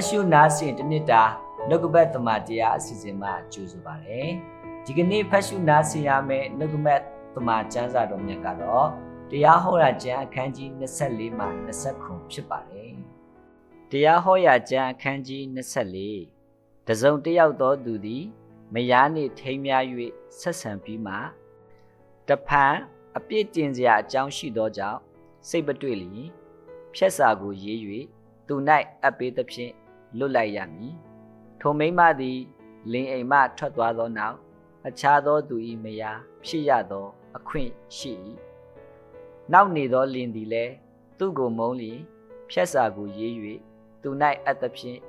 တ်ရှုနားစဉ်တစ်နှစ်တာနှုတ်ကပတ်သမတရားအစီအစဉ်မှာကြိုဆိုပါရစေဒီကနေ့ဖတ်ရှုနားဆင်ရမယ့်နှုတ်ကပတ်သမကျမ်းစာတော်မြတ်ကတော့တရားဟောရာကျမ်းအခန်းကြီး24မှ29ဖြစ်ပါတယ်တရားဟောရာကျမ်းအခန်းကြီး24တစုံတစ်ယောက်သောသူသည် မယားနှင့်ထိမ်းများ၍ဆက်ဆံပြီးမှတဖန်အပြစ်တင်စရာအကြောင်းရှိသောကြောင့်စိတ်မတွေ့လျင်ဖြက်စာကိုရေး၍သူ၌အပ်ပေးသဖြင့် လွတ်လိုက်ရမည်ထိုမိမ့်မသည်လင်အိမ်မှထွက်သွားသောနောက်အခြားသောသူ၏မယားဖြစ်ရသော အခွင့်ရှိ၏နောက်နေသောလင်သည်လည်းသူ့ကိုမုန်းလျင်ဖြက်စာကိုရေး၍သူ၌အပ်သဖြင့်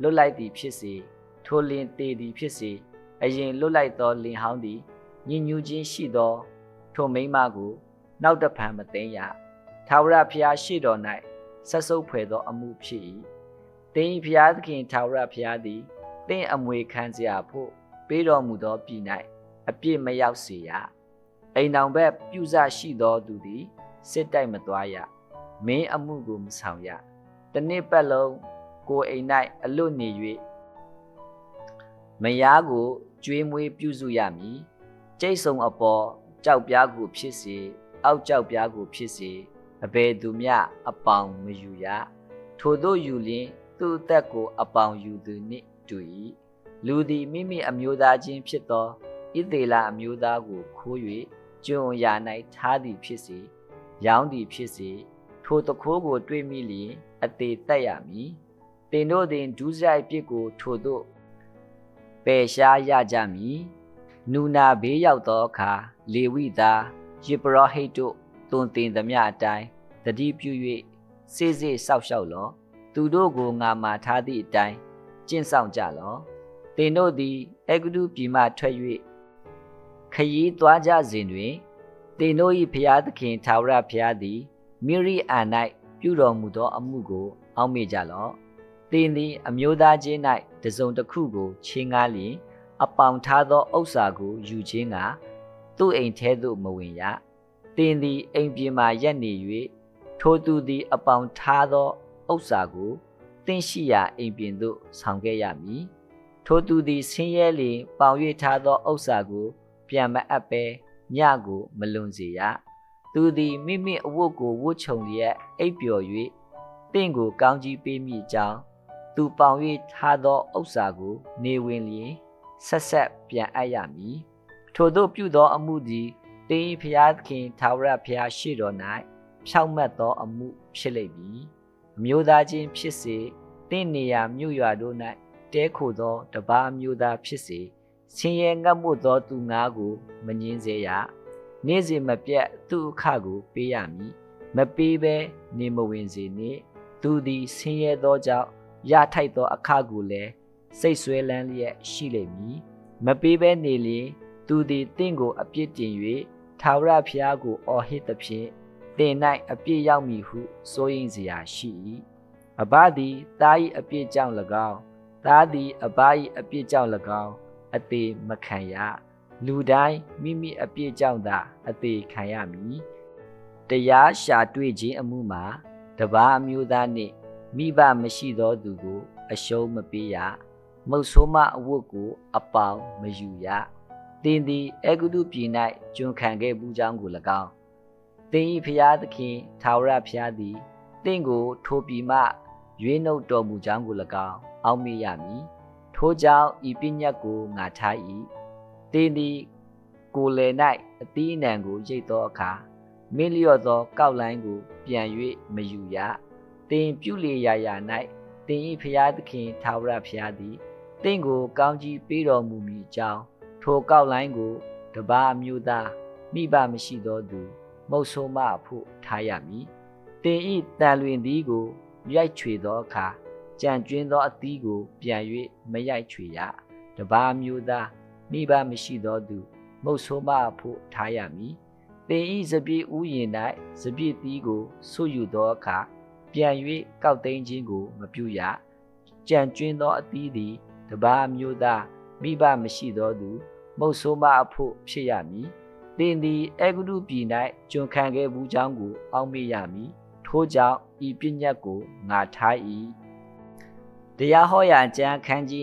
လွတ်လိုက်သည်ဖြစ်စေထိုလင်တည်သည်ဖြစ်စေအရင်လွတ်လိုက်သောလင်ဟောင်းသည်ညဉ့်ညူးခြင်းရှိသောထိုမိန်းမကို နောက်တဖန်မသိမ်းရထာဝရဘုရားရှိတော်၌ဆက်ဆုပ်ဖွယ်သောအမှုဖြစ်၏ တင်းဤဘုရားသခင်ထာဝရဘုရားသည်တင့်အမွေခံစရာဖို့ပေးတော်မူသောပြည်၌အပြစ်မရောက်စေရအိမ်တော်ဘက်ပြုစရှိသောသူသည်စစ်တိုက်မသွားရမင်းအမှုကိုမဆောင်ရတနေ့ပတ်လုံးကိုအိမ်၌အလွတ်နေ၍မယားကိုကျွေးမွေးပြုစုရမည်ကျိတ်ဆုံအပေါ်ကြောက်ပြားကိုဖြစ်စေအောက်ကြောက်ပြားကိုဖြစ်စေအဘယ်သူမျှအပေါင်မယူရထို့သောယူလျင် သူ့အသက်ကို အပေါင်ယူသူနှင့်တူ၏လူသည်မိမိအမျိုးသားချင်းဖြစ်သောဣသေလအမျိုးသားကိုခိုး၍ကျွံရာ၌ထားသည်ဖြစ်စေရောင်းသည်ဖြစ်စေထိုတခိုးကို တွေးမိလျင်အသေးသက်ရမည်တင်တို့သည်ဒုစရိုက်ပြစ်ကို ထိုတို့ပယ်ရှားရကြမည်နူနာဘေးရောက်သောအခါလေဝိသားယေဘရဟိတ်တို့တွင်တင်သမျှအတိုင်းတတိပြု၍စေစေစောက်ရှောက်လော သူတို့ကိုငါမာထားသည့်အတိုင်းကျင့်ဆောင်ကြလောတင်တို့သည်အေဂုတုပြည်မှထွက်၍ခရီးသွားကြစဉ်တွင်တင်တို့၏ဖျားသခင်ထာဝရဘုရားသည်မိရိအာ၌ပြုတော်မူသောအမှုကို အောက်မေ့ကြလော့တင်သည်အမျိုးသားချင်း၌တစုံတစ်ခုကိုချင်းကားလျင်အပေါင်ထားသောဥစ္စာကိုယူခြင်းကသူ့အိမ်ထဲသို့မဝင်ရတင်သည်အိမ်ပြင်မှရက်နေ၍ထိုသူသည်အပေါင်ထားသော ဥစ္စာကိုတင့်ရှိရာအိမ်ပြင်သို့ဆောင်ခဲ့ရမည်ထိုသူသည်ဆင်းရဲလျင်ပေါင်၍ထားသောဥစ္စာကို ပြန်မအပ်ပဲညကိုမလွန်စေရသူသည်မိမိအဝတ်ကိုဝတ်ခြုံလျက်အိပ်ပျော်၍တင့်ကိုကောင်းကြီးပေးမိကြောင်းသူပေါင်၍ထားသောဥစ္စာကို နေဝင်လျင်ဆက်ဆက်ပြန်အပ်ရမည်ထို့သောပြုသောအမှုသည်တင်းဖျားသခင်သာဝရဖျားရှိတော်၌ဖြောက်မတ်သောအမှုဖြစ်လိမ့်မည် အမျိုးသားချင်းဖြစ်စေတင့်နေရာမြို့ရွာတို့၌တဲခိုသောတပါးမျိုးသားဖြစ်စေဆင်းရဲငတ်မှုသောသူငါးကိုမငင်းစေရနေ့စဉ်မပြတ်သူ့အခကိုပေးရမည်မပေးဘဲနေမဝင်စေနှင့်သူသည်ဆင်းရဲသောကြောင့်ရထိုက်သောအခကိုလည်းစိတ်ဆွဲလန်းလျက်ရှိလိမ့်မည်မပေးဘဲနေလျင်သူသည်တင့်ကိုအပြစ်တင်၍ထာဝရဘုရားကိုအော်ဟစ်သဖြင့် တင်၌အပြစ်ရောက်မည်ဟုစိုးရိမ်စရာရှိ၏အဘသည်သား၏အပြစ်ကြောင့်၎င်းသားသည်အဘ၏အပြစ်ကြောင့်၎င်းအသေးမခံရလူတိုင်းမိမိအပြစ်ကြောင့်သာအသေးခံရမည်တရားရှာတွေ့ခြင်းအမှုမှာတပါးအမျိုးသားနှင့်မိဘမရှိသောသူကို အရှုံးမပေးရမုတ်ဆိုးမအဝတ်ကို အပေါင်မယူရတင်းသည်အေဂုတုပြည်၌ကျွန်ခံခဲ့ဘူးကြောင်းကို၎င်း တင်း၏ဖျားသခင်သာဝရဖျားသည်တင့်ကိုထိုပြည်မှရွေးနှုတ်တော်မူကြောင်းကို၎င်းအောက်မေ့ရမည်ထိုကြောင့်ဤပညတ်ကိုငါထား၏တင်းသည်ကိုယ်လယ်၌အသီးအနှံကိုရိတ်သောအခါမင်းလျော့သောကောက်လိုင်းကိုပြန်၍မယူရတင်းပြုလေရာရာ၌တင်း၏ဖျားသခင်သာဝရဖျားသည်တင့်ကိုကောင်းကြီးပေးတော်မူမည်ကြောင်းထိုကောက်လိုင်းကိုတပါးမျိုးသားမိဘမရှိသောသူ မုတ်ဆိုးမအဖို့ထားရမည်တင်ဤတန်လွင်သည်ကိုရိုက်ချွေသောအခါကြံကျွင်းသောအသီးကိုပြန်၍မရိုက်ချွေရတပါးမျိုးသားမိဘမရှိသောသူ မုတ်ဆိုးမအဖို့ထားရမည်တင်ဤစပြည့်ဥယျင်၌စပြည့်သီးကိုဆွယူသောအခါပြန်၍ကောက်သိမ်းခြင်းကိုမပြုရကြံကျွင်းသောအသီးသည်တပါးမျိုးသားမိဘမရှိသောသူ မုတ်ဆိုးမအဖို့ဖြစ်ရမည်။ သင်သည်အေဂုတုပြည်၌ကျွန်ခံခဲ့ဘူးကြောင်းကို အောက်မေ့ရမည်။ထို့ကြောင့်ဤပညတ်ကိုငါထား၏။တရားဟောရာကျမ်းခန်းကြီး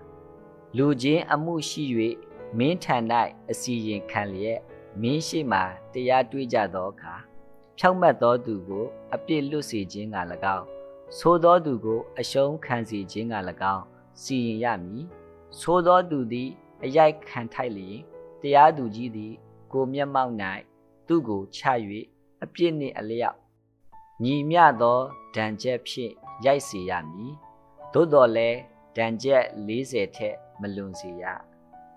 25လူချင်းအမှုရှိ၍မင်းထံ၌အစီရင်ခံလျက်မင်းရှိမှတရားတွေးကြသောအခါဖြောက်မတ်သောသူကို အပြစ်လွတ်စေခြင်းက၎င်းသို့သောသူကို အရှုံးခံစေခြင်းက၎င်းစီရင်ရမည်သို့သောသူသည် အရိုက်ခံထိုက်လျင် တရားသူကြီးသည် ကိုမျက်မှောက်၌သူ့ကိုချ၍အပြစ်နှင့်အလျောက်ညီမျှသောဒဏ်ချက်ဖြင့်ရိုက်စေရမည်သို့တော်လည်းဒဏ်ချက်40ထက်မလွန်စေရ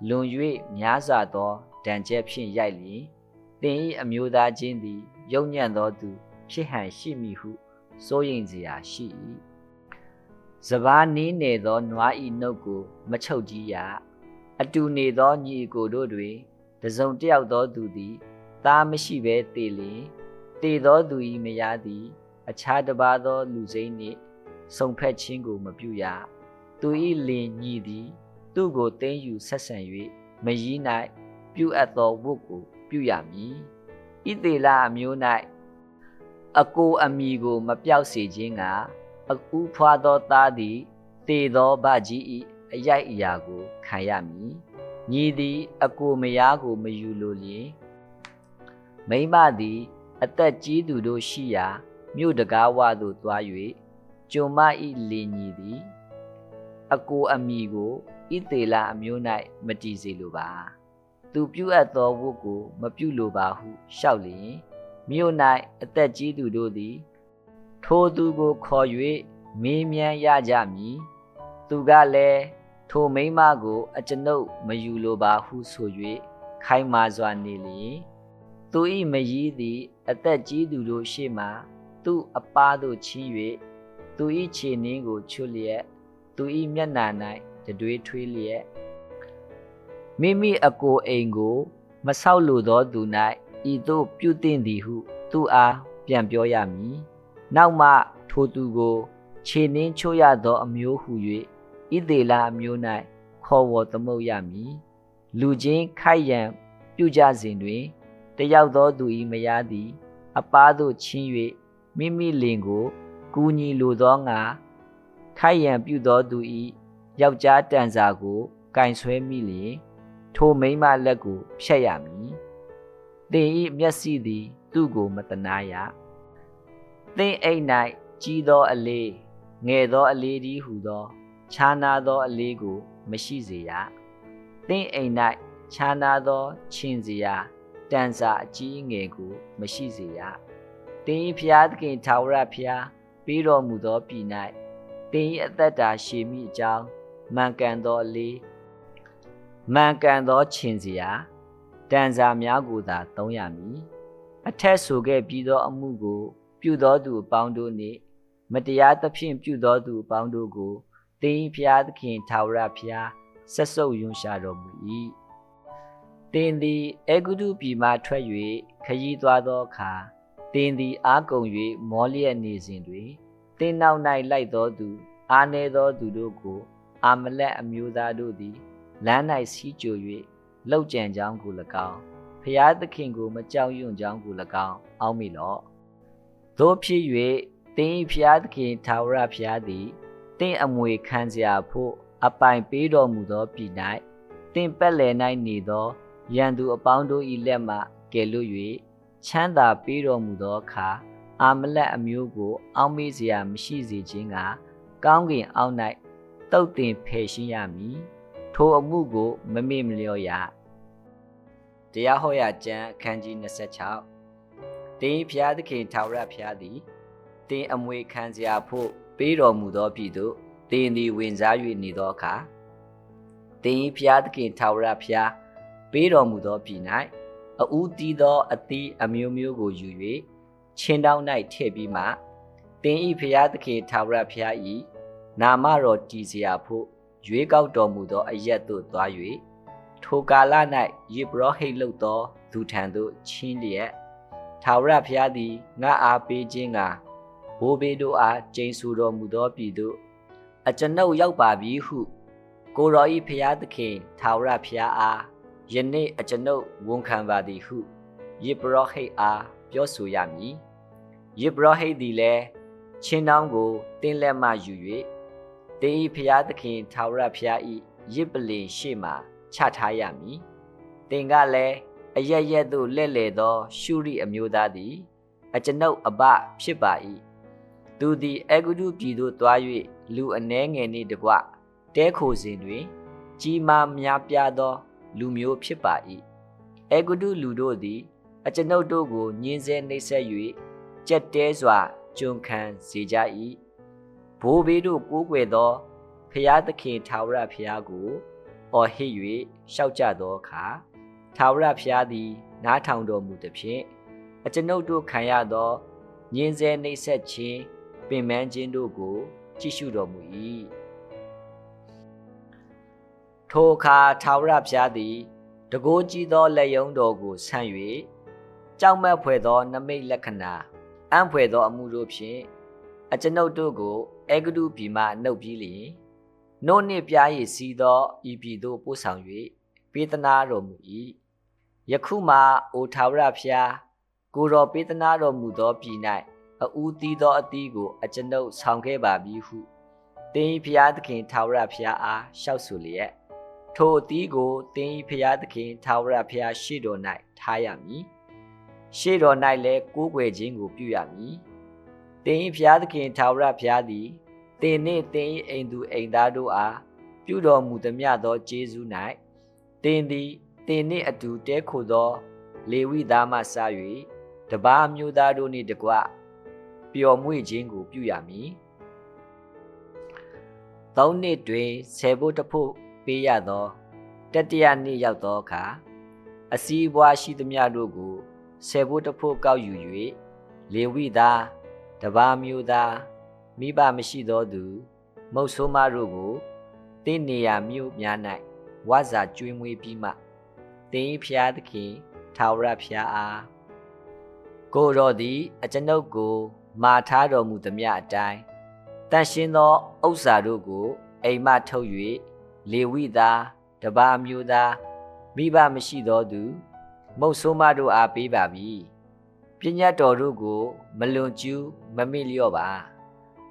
လွန်၍များစွာသောဒဏ်ချက်ဖြင့်ရိုက်လျင်သင်၏အမျိုးသားချင်းသည်ယုံညံ့သောသူ ဖြစ်ဟန်ရှိမည်ဟုစိုးရိမ်စရာရှိ၏စပားနင်းနေသောနွားဤနှုတ်ကို မချုပ်ကြီးရ အတူနေသောညီအကိုတို့တွင်တစုံတစ်ယောက်သောသူသည်သားမရှိဘဲတည်လျင်တည်သောသူ၏မယားသည် အခြားတစ်ပါးသောလူစိမ်းနှင့်ဆုံဖက်ခြင်းကိုမပြုရသူ၏လင်ညီသည် သူ့ကိုတင်းယူဆက်ဆံ၍မยีး၌ပြုအပ်သောဝတ်ကိုပြုရမည်ဣသေလအမျိုး၌အကိုအမိကို မပြောက်စေခြင်းကအကူဖွာသောသားသည်တည်သောဗကြီး၏ အရိုက်အရာကိုခံရမည်ညီသည် အကိုမယားကိုမယူလိုလျင်မိမသည် အသက်ကြီးသူတို့ရှိရာမြို့တကားဝသို့သွား၍ကျုံမဤလင်ညီသည် အကိုအမိကိုဣသေလအမျိုး၌မတည်စေလိုပါသူပြုအပ်သောဝတ်ကို မပြုလိုပါဟုလျှောက်လျင်မြို့၌အသက်ကြီးသူတို့သည် ထိုသူကိုခေါ်၍မေးမြန်းရကြမည်သူကလည်း ထိုမိန်းမကိုအကျွန်ုပ်မယူလိုပါဟုဆို၍ခိုင်မာစွာနေလျင်သူ၏မยีးသည် အသက်ကြီးသူတို့ရှေ့မှသူ့အပားသို့ချီး၍သူ၏ခြေနှင်းကိုချွတ်လျက်သူ၏မျက်နှာ၌တတွေးထွေးလျက်မိမိအကိုအိမ်ကို မဆောက်လိုသောသူ၌ဤသို့ပြုတင်သည်ဟု သူအားပြန်ပြောရမည်နောက်မှထိုသူကို ခြေနှင်းချိုးရသောအမျိုးဟု၍ ဣသေလအမျိုး၌ခေါ်ဝေါ်သမုတ်ရမည်လူချင်းခိုက်ရန်ပြုကြစဉ်တွင်တယောက်သောသူ၏မယားသည် အပားသို့ချင်း၍မိမိလင်ကိုကူညီလိုသောငါခိုက်ရန်ပြုသောသူ၏ယောက်ျားတန်စာကိုကင်ဆွဲမိလျင်ထိုမိန်းမလက်ကိုဖြတ်ရမည်သင်၏မျက်စိသည် သူ့ကိုမတနာရသင်အိမ်၌ကြီးသောအလေးငယ်သောအလေးဒီဟုသော ခြားနာသောအလေးကို မရှိစေရသင်အိမ်၌ခြားနာသောချင်းစရာတန်စာအကြီးငယ်ကို မရှိစေရတင်းဤဖျားသခင်ထာဝရဖျားပေးတော်မူသောပြည်၌တင်းဤအသက်တာရှည်မိအကြောင်းမှန်ကန်သောအလေးမှန်ကန်သောချင်းစရာတန်စာများကိုသာသုံးရမည်အထက်ဆိုခဲ့ပြီးသောအမှုကို ပြုသောသူအပေါင်းတို့နှင့် မတရားသဖြင့်ပြုသောသူအပေါင်းတို့ကို တင်းဖျားသခင်ထာဝရဖျားဆက်ဆုပ်ယွန်ရှာတော်မူ၏တင်းသည်အေဂုတုပြည်မှထွက်၍ခရီးသွားသောအခါတင်းသည်အားကုန်၍မောလျက်နေစဉ်တွင်တင်းနောက်၌လိုက်သောသူ အားနေသောသူတို့ကိုအာမလက်အမျိုးသားတို့သည်လမ်း၌စီးကြို၍လောက်ကြံကြောင်းကို၎င်းဖျားသခင်ကိုမကြောက်ရွံ့ကြောင်းကို၎င်းအောက်မိလော့တို့ဖြစ်၍တင်း၏ဖျားသခင်ထာဝရဖျားသည် တင့်အမွေခံစရာဖို့အပိုင်ပေးတော်မူသောပြည်၌တင့်ပက်လည်၌နေသောရန်သူအပေါင်းတို့၏လက်မှကယ်လွတ်၍ချမ်းသာပေးတော်မူသောအခါအာမလက်အမျိုးကို အောက်မေ့စရာမရှိစေခြင်းကကောင်းကင်အောက်၌တုတ်တင်ဖယ်ရှင်းရမည်ထိုအမှုကိုမမေ့မလျော့ရတရားဟောရာကျမ်းအခန်းကြီး26တင်းဖျားသခင်ထာဝရဖျားသည်တင်းအမွေခံစရာဖို့ ပေးတော်မူသောပြည်သို့တင်းသည်ဝင်စား၍နေသောအခါတင်းဖျားသခင်ထာဝရဖျားပေးတော်မူသောပြည်၌အဦးတီးသောအသီးအမျိုးမျိုးကိုယူ၍ချင်းတောင်း၌ထည့်ပြီးမှတင်းဤဖျားသခင်ထာဝရဖျားဤနာမတော်တည်စရာဖို့ရွေးကောက်တော်မူသောအရက်သို့သွား၍ထိုကာလ၌ယေဘရဟိတ်လုတ်သောသူထံသို့ချင်းလျက်ထာဝရဘုရားသည်ငါအားပေးခြင်းက ဘိုးဘေးတို့အားကျိန်ဆူတော်မူသောပြည်သို့အကျွန်ုပ်ရောက်ပါပြီဟု ကိုရောဤဘုရားသခင်ထာဝရဘုရားအားယနေ့အကျွန်ုပ်ဝန်ခံပါသည်ဟုယေဘရဟိတ်အားပြောဆိုရမည်ယေဘရဟိတ်သည်လည်းချင်းတောင်းကိုတင်းလက်မှယူ၍တေဤဖျားသခင်ထာဝရဖျားဤရစ်ပလင်ရှေ့မှချထားရမည်တင်ကလည်းအရရက်သို့လဲ့လေသော ရှုရိအမျိုးသားသည် အကျွန်ုပ်အဘဖြစ်ပါ၏ သူသည်အေဂုတုပြည်သို့တွား၍လူအနှဲငယ်နှင့်တကွတဲခိုစဉ်တွင် ကြီးမားများပြားသော လူမျိုးဖြစ်ပါ၏အေဂုတုလူတို့သည် အကျွန်ုပ်တို့ကိုညင်းဆဲနှိပ်စက်၍ကြက်တဲစွာကျွန်ခံစေကြ၏ဘိုးဘေးတို့ကိုးကွယ်သောဖျားသခင်ထာဝရဖျားကိုအော်ဟစ်၍ရှောက်ကြသောအခါထာဝရဖျားသည် နားထောင်တော်မူသည်ဖြင့်အကျွန်ုပ်တို့ခံရသောညင်းဆဲနှိပ်စက်ခြင်း ပင်ပန်းခြင်းတို့ကို ကြည့်ရှုတော်မူ၏ထိုအခါထာဝရဘုရားသည်တကိုးကြီးသောလက်ယုံတော်ကိုဆန့်၍ကြောက်မက်ဖွယ်သောနမိတ်လက္ခဏာအံ့ဖွယ်သောအမှုတို့ဖြင့်အကျွန်ုပ်တို့ကိုအေဂဒုပြည်မှနှုတ်ပြီးလျင်နို့နှင့်ပြားရည်စီးသောဤပြည်သို့ပို့ဆောင်၍ပေးသနာတော်မူ၏ယခုမှအိုထာဝရဘုရားကိုတော်ပေးသနာတော်မူသောပြည်၌ အူးသီးသောအသီးကို အကျွန်ုပ်ဆောင်ခဲ့ပါပြီဟုတင်းဤဘုရားသခင်ထာဝရဘုရားအားလျှောက်ဆိုလျက်ထိုအသီးကိုတင်းဤဘုရားသခင်ထာဝရဘုရားရှေ့တော်၌ထားရမည်ရှေ့တော်၌လည်းကိုးကွယ်ခြင်းကိုပြုရမည်တင်းဤဘုရားသခင်ထာဝရဘုရားသည်တင်းနှင့်တင်းဤအိမ်သူအိမ်သားတို့အားပြုတော်မူသည်မြသောကျေးဇူး၌တင်းသည်တင်းနှင့်အတူတဲခိုသော လေဝိသားမှစ၍တပားမျိုးသားတို့နှင့်တကွ ပျော်မွေ့ခြင်းကိုပြုရမည်။သုံးနှစ်တွင်ဆယ်ဖို့တဖို့ပေးရသောတတိယနှစ်ရောက်သောအခါအစည်းအဝါရှိသမျှတို့ကိုဆယ်ဖို့တဖို့ကောက်ယူ၍လေဝိသားတပားမျိုးသားမိဘမရှိသောသူ မုတ်ဆိုးမတို့ကိုတင်းနေရမြို့များ၌ဝါစာကျွေးမွေးပြီးမှတင်းဖျားသခင်ထာဝရဖျားအားကိုတော်သည် အကျွန်ုပ်ကို မာထားတော်မူသည်မြအတိုင်းတန်ရှင်းသောဥစ္စာတို့ကို အိမ်မှထုတ်၍လေဝိသားတပါမျိုးသားမိဘမရှိသောသူ မုတ်ဆိုးမတို့အားပေးပါပြီပညာတော်တို့ကို မလွန်ကျူးမမေ့လျော့ပါ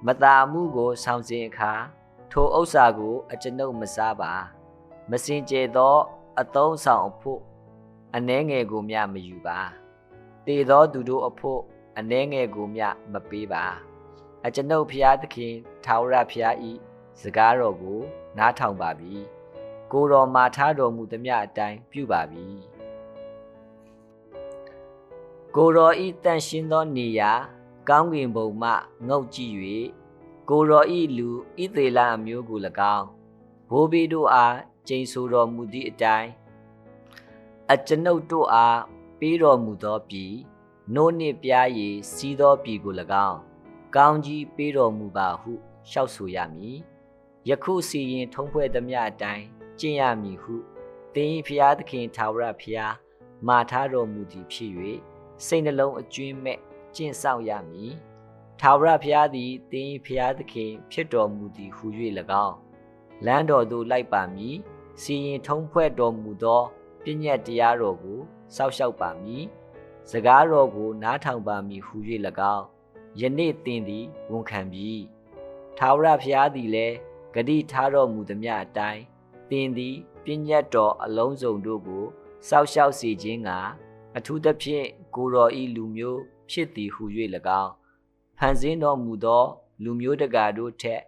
မတာမှုကိုဆောင်စဉ်အခါထိုဥစ္စာကို အကျွန်ုပ်မစားပါမစင်ကြဲသော အသုံးဆောင်အဖို့အနှဲငယ်ကိုမျှမယူပါတည်သောသူတို့အဖို့ အနှဲငယ်ကိုမျှမပေးပါအကျွန်ုပ်ဖျားသခင်ထာဝရဖျားဤစကားတော်ကို နားထောင်ပါပြီကိုတော်မာထားတော်မူသည်မြအတိုင်းပြုပါပြီကိုတော်ဤတန်ရှင်းသောနေရာ ကောင်းကင်ဘုံမှငုတ်ကြည့်၍ကိုတော်ဤလူဣသေလအမျိုးကို၎င်းဘိုးဘေးတို့အားကျိန်ဆိုတော်မူသည့်အတိုင်းအကျွန်ုပ်တို့အားပေးတော်မူသောပြည် နိုးနှင့်ပြားရည်စီးသောပြည်ကို၎င်းကောင်းကြီးပေးတော်မူပါဟုလျှောက်ဆိုရမည်ယခုစီရင်ထုံးဖွဲ့သမျှအတိုင်းကျင့်ရမည်ဟုသင်၏ဖျားသခင်ထာဝရဖျားမာထားတော်မူသည်ဖြစ်၍စိတ်နှလုံးအကျွင်းမဲ့ကျင့်ဆောင်ရမည်ထာဝရဘုရားသည်သင်၏ဖျားသခင် ဖြစ်တော်မူသည်ဟု၍၎င်းလမ်းတော်သို့လိုက်ပါမည်စီရင်ထုံးဖွဲ့တော်မူသောပညတ်တရားတော်ကိုစောက်ရှောက်ပါမည် စကားတော်ကိုနားထောင်ပါမည်ဟု၍၎င်းယနေ့သင်သည်ဝန်ခံပြီထာဝရဘုရားသည်လည်းဂတိထားတော်မူသည်မြအတိုင်းသင်သည်ပညတ်တော်အလုံးစုံတို့ကိုစောက်ရှောက်စေခြင်းကအထူးသဖြင့်ကိုတော်ဤလူမျိုးဖြစ်သည်ဟု၍၎င်းဖန်ဆင်းတော်မူသော လူမျိုးတကာတို့ထက်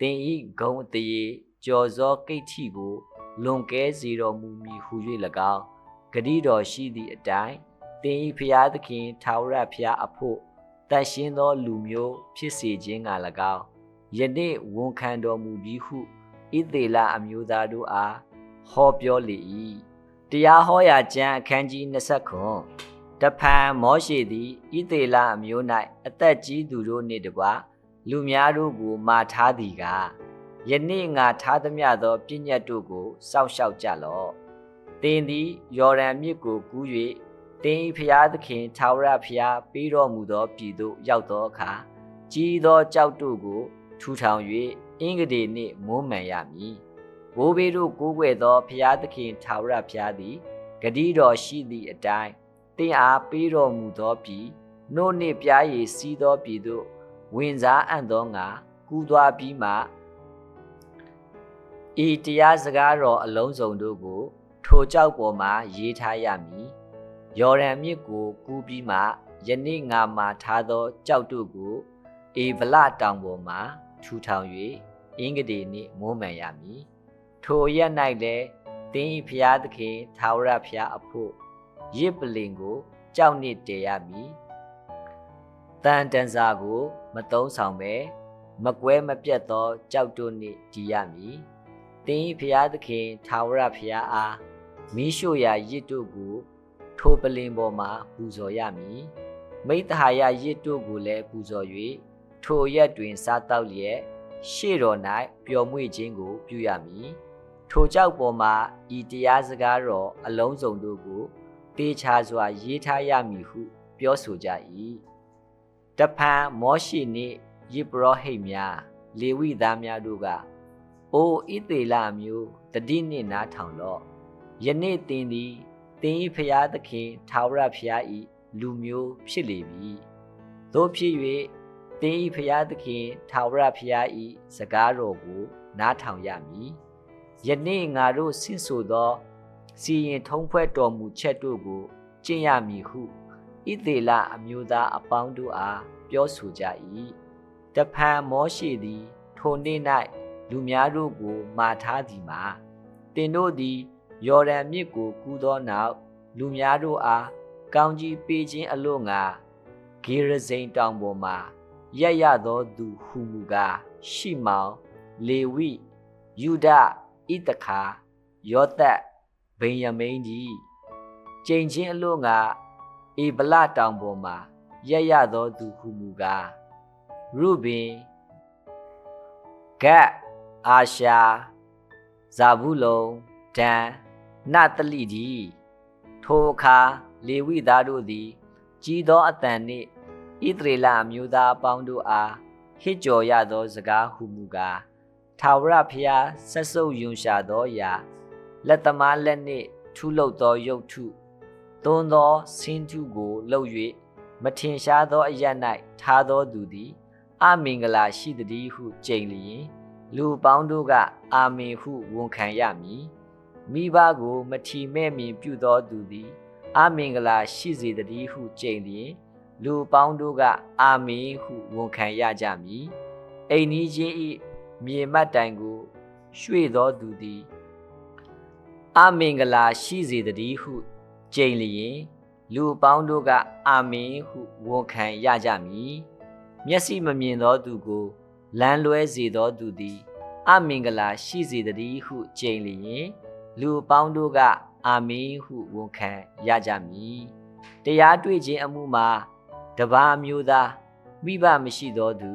သင်ဤဂုံအတရေကြော်စောကိဋ္ဌိကို လွန်ကဲစေတော်မူမည်ဟု၍၎င်းဂတိတော်ရှိသည့်အတိုင်း သင်ဤဖျားသခင်ထာဝရဖျားအဖို့တန်ရှင်းသောလူမျိုးဖြစ်စေခြင်းက၎င်းယနေ့ဝန်ခံတော်မူပြီးဟုဣသေလအမျိုးသားတို့အားဟောပြောလေ၏တရားဟောရာကျမ်းအခန်းကြီး20ခွန်တဖန်မောရှေသည်ဣသေလအမျိုး၌အသက်ကြီးသူတို့နှင့်တကွလူများတို့ကိုမာထားသည်ကယနေ့ငါထားသမျှသောပြည့်ညတ်တို့ကိုစောင့်ရှောက်ကြလော့။တင်းသည်ယော်ဒန်မြစ်ကိုကူး၍ တင်း၏ဖျားသခင်ထာဝရဖျားပေးတော်မူသောပြည်သို့ရောက်သောအခါကြီးသောကြောက်တို့ကို ထူထောင်၍အင်္ဂဒေနှင့်မွမ်းမံရမည်။ဘိုးဘေးတို့ကိုးကွယ်သောဖျားသခင်ထာဝရဖျားသည်ဂတိတော်ရှိသည့်အတိုင်းတင်းအားပေးတော်မူသောပြည်နို့နှင့်ပြားရည်စီးသောပြည်သို့ဝင်စားအံ့သောငါကူးသွားပြီးမှဤတရားစကားတော်အလုံးစုံတို့ကို ထိုကြောက်ပေါ်မှာရေးထားရမည် ယော်ဒန်မြစ်ကိုကူးပြီးမှယနေ့ငါမှာထားသောကြောက်တို့ကိုအေဗလတောင်ပေါ်မှာထူထောင်၍အင်္ဂဒေနှင့်မွမ်းမံရမည်ထိုရက်၌လည်းတင်းဤဖျားသခင်သာဝရဖျားအဖို့ရစ်ပလင်ကိုကြောက်နှင့်တည်ရမည်တန်တန်စာကိုမတုံးဆောင်ပဲမကွဲမပြတ်သောကြောက်တို့နှင့်တည်ရမည်တင်းဤဖျားသခင်သာဝရဖျားအားမိရှို့ရာရစ်တို့ကို ထိုပလင်ပေါ်မှာပူဇော်ရမည်မိတ္တဟာယရစ်တို့ကိုလည်းပူဇော်၍ထိုရက်တွင်စားတောက်လျက်ရှေ့တော်၌ပျော်မွေ့ခြင်းကို ပြုရမည်ထိုကြောက်ပေါ်မှာဤတရားစကားတော်အလုံးစုံတို့ကိုတေချာစွာ ရေးထားရမည်ဟု ပြောဆိုကြ၏တဖန်မောရှိနှင့်ယေဘရဟိတ်များလေဝိသားများတို့ကအိုဣသေလမျိုးတတိနှင့်နားထောင်တော့ယနေ့တင်သည် တင်ဤဖျားသခင်သာဝရဖျားဤလူမျိုးဖြစ်လေပြီသို့ဖြစ်၍တင်ဤဖျားသခင်သာဝရဖျားဤစကားတော်ကို နားထောင်ရမည်ယနေ့ငါတို့ဆင့်ဆိုသောစီရင်ထုံးဖွဲ့တော်မူချက်တို့ကိုကျင့်ရမည်ဟုဣသေလအမျိုးသားအပေါင်းတို့အားပြောဆိုကြ၏တဖန်မောရှိသည် ထိုနေ့၌လူများတို့ကို မာထားသည်မှာတင်တို့သည် ယော်ဒန်မြစ်ကိုကူးသောနောက်လူများတို့အားကောင်းကြီးပေးခြင်းအလို့ငါဂေရဇိန်တောင်ပေါ်မှာရက်ရသောသူဟူမူကားရှိမောင်လေဝိယူဒဣတခါယောသက်ဗိယမိန်ကြီးကျိန်ချင်းအလို့ငါအေဗလတောင်ပေါ်မှာရက်ရသောသူဟူမူကားရုဘင်ဂတ်အာရှာဇာဘူးလုံဒန် နတလိဒီထိုအခါလေဝိသားတို့သည် ကြီးသောအတန်နှင့်ဣသရေလအမျိုးသားအပေါင်းတို့အားဟစ်ကြော်ရသောစကားဟုမူကားထာဝရဘုရားဆက်ဆုပ်ယွန်ရှာသောအရာလက်သမားလက်နှင့်ထူလုပ်သောရုပ်ထုသွန်းသောဆင်းထုကိုလှုပ်၍မထင်ရှားသောအရ၌ထားသောသူသည်အမင်္ဂလာရှိသည်ဟုကြိမ်လျင်လူပေါင်းတို့ကအာမင်ဟုဝန်ခံရမည် မိဘကိုမထီမဲ့မြင်ပြုသောသူသည် အမင်္ဂလာရှိစေတည်းဟုကြိမ်လျင်လူပေါင်းတို့က အာမင်ဟုဝန်ခံရကြမည်အိမ်နီးချင်းဤမြေမတ်တိုင်ကိုရွှေ့သောသူသည်အမင်္ဂလာရှိစေတည်းဟုကြိမ်လျင်လူပေါင်းတို့က အာမင်ဟုဝန်ခံရကြမည်မျက်စိမမြင်သောသူကိုလမ်းလွဲစေသောသူသည် အမင်္ဂလာရှိစေတည်းဟုကြိမ်လျင် လူပေါင်းတို့က အာမင်ဟုဝန်ခံရကြမည်တရားတွေ့ခြင်းအမှုမှာတပါးမျိုးသားမိဘမရှိသောသူ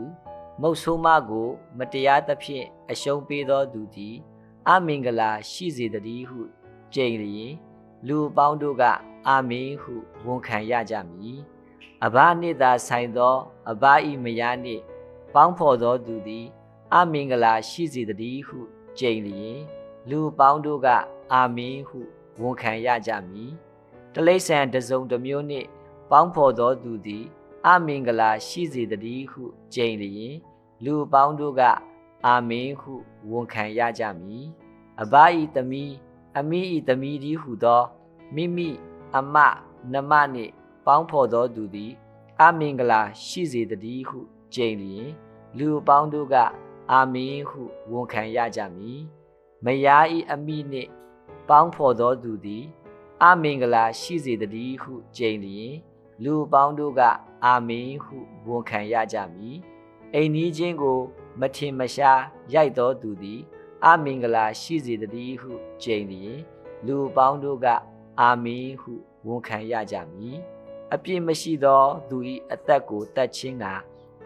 မုတ်ဆိုးမကို မတရားသဖြင့်အရှုံးပေးသောသူသည်အမင်္ဂလာရှိစေတည်းဟုကြိမ်လျင်လူပေါင်းတို့က အာမင်ဟုဝန်ခံရကြမည်အဘနှင့်သာဆိုင်သော အဘဤမယားနှင့်ပေါင်းဖော်သောသူသည်အမင်္ဂလာရှိစေတည်းဟုကြိမ်လျင် လူပေါင်းတို့က အာမင်ဟုဝန်ခံရကြမည်တလိษံတစုံတစ်မျိုးနှင့် ပေါင်းဖော်သောသူသည် အမင်္ဂလာရှိစေတည်းဟုကြိမ်လျင် လူပေါင်းတို့က အာမင်ဟုဝန်ခံရကြမည်အဘဤသမီးအမိဤသမီးသည်ဟုသောမိမိအမနမနှင့်ပေါင်းဖော်သောသူသည်အမင်္ဂလာရှိစေတည်းဟုကြိမ်လျင် လူပေါင်းတို့က အာမင်ဟုဝန်ခံရကြမည် မယားဤအမိနှင့်ပေါင်းဖော်သောသူသည် အမင်္ဂလာရှိစေတည်းဟုကြိမ်လျင်လူပေါင်းတို့က အာမင်ဟုဝန်ခံရကြမည်အိမ်နီးချင်းကို မထင်မရှားရိုက်တော်သူသည် အမင်္ဂလာရှိစေတည်းဟုကြိမ်လျင်လူပေါင်းတို့က အာမင်ဟုဝန်ခံရကြမည်အပြစ်မရှိသောသူ၏အသက်ကိုတတ်ခြင်းက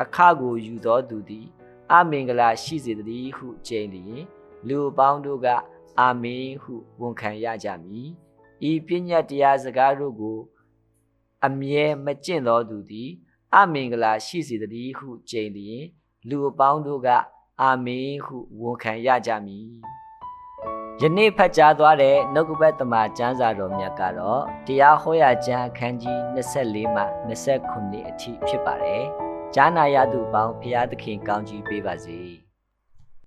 အခကိုယူသောသူသည် အမင်္ဂလာရှိစေတည်းဟုကြိမ်လျင် လူပေါင်းတို့က အာမင်ဟုဝန်ခံရကြမည်ဤပညာတရားစကားတို့ကို အမြဲမကျင့်သောသူသည် အမင်္ဂလာရှိစေတည်းဟုကြိမ်လျင်လူအပေါင်းတို့က အာမင်ဟုဝန်ခံရကြမည်ယနေ့ဖတ်ကြားသွားတဲ့နှုတ်ကပတ်တမန်ကျမ်းစာတော်မြတ်ကတော့တရားဟောရာကျမ်းအခန်းကြီး24မှ29အထိဖြစ်ပါတယ်။ကြားနာရသူပေါင်းဖျားသခင်ကောင်းကြီးပေးပါစေ။